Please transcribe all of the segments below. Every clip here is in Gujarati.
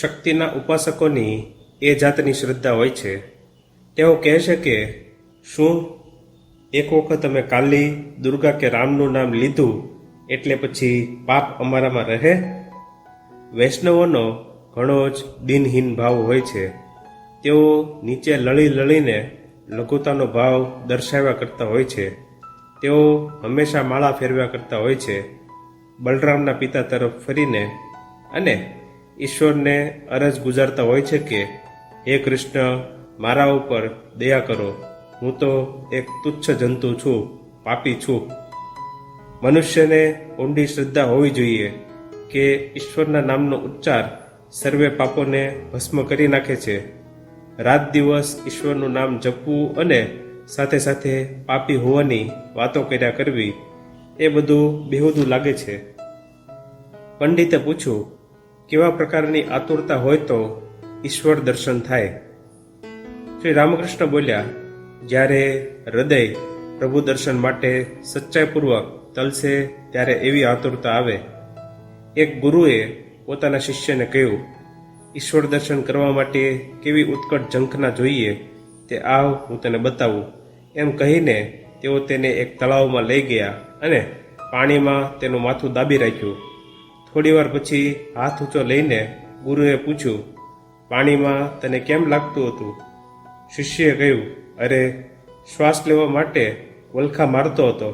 શક્તિના ઉપાસકોની એ જાતની શ્રદ્ધા હોય છે. તેઓ કહે છે કે, શું એક વખત અમે કાલી, દુર્ગા કે રામનું નામ લીધું એટલે પછી પાપ અમારામાં રહે? વૈષ્ણવોનો ઘણો જ દિનહીન ભાવ હોય છે. તેઓ નીચે લળી લળીને લઘુતાનો ભાવ દર્શાવ્યા કરતા હોય છે. તેઓ હંમેશા માળા ફેરવ્યા કરતા હોય છે. બલરામના પિતા તરફ ફરીને અને ઈશ્વરને અરજ ગુજારતા હોય છે કે, હે કૃષ્ણ, મારા ઉપર દયા કરો. હું તો એક તુચ્છ જંતુ છું, પાપી છું. મનુષ્યને ઊંડી શ્રદ્ધા હોવી જોઈએ કે ઈશ્વરના નામનો ઉચ્ચાર સર્વે પાપોને ભસ્મ કરી નાખે છે. રાત દિવસ ઈશ્વરનું નામ જપવું અને સાથે સાથે પાપી હોવાની વાતો કર્યા કરવી એ બધું બેહુદું લાગે છે. પંડિતે પૂછ્યું કેવા પ્રકારની આતુરતા હોય તો ઈશ્વર દર્શન થાય. શ્રી રામકૃષ્ણ બોલ્યા, જ્યારે હૃદય પ્રભુ દર્શન માટે સચ્ચાઈપૂર્વક તલશે ત્યારે એવી આતુરતા આવે. એક ગુરુએ પોતાના શિષ્યને કહ્યું, ઈશ્વર દર્શન કરવા માટે કેવી ઉત્કટ ઝંખના જોઈએ, તે આવ, હું તને બતાવું. એમ કહીને તેઓ તેને એક તળાવમાં લઈ ગયા અને પાણીમાં તેનું માથું દાબી રાખ્યું. થોડીવાર પછી હાથ ઊંચો લઈને ગુરુએ પૂછ્યું, પાણીમાં તને કેમ લાગતું હતું? શિષ્યએ કહ્યું, અરે, શ્વાસ લેવા માટે વલખા મારતો હતો.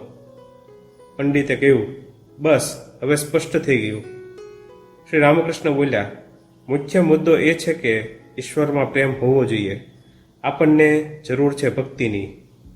પંડિતે કહ્યું, બસ, હવે સ્પષ્ટ થઈ ગયું. શ્રી રામકૃષ્ણ બોલ્યા, મુખ્ય મુદ્દો એ છે કે ઈશ્વરમાં પ્રેમ હોવો જોઈએ. આપણને જરૂર છે ભક્તિની.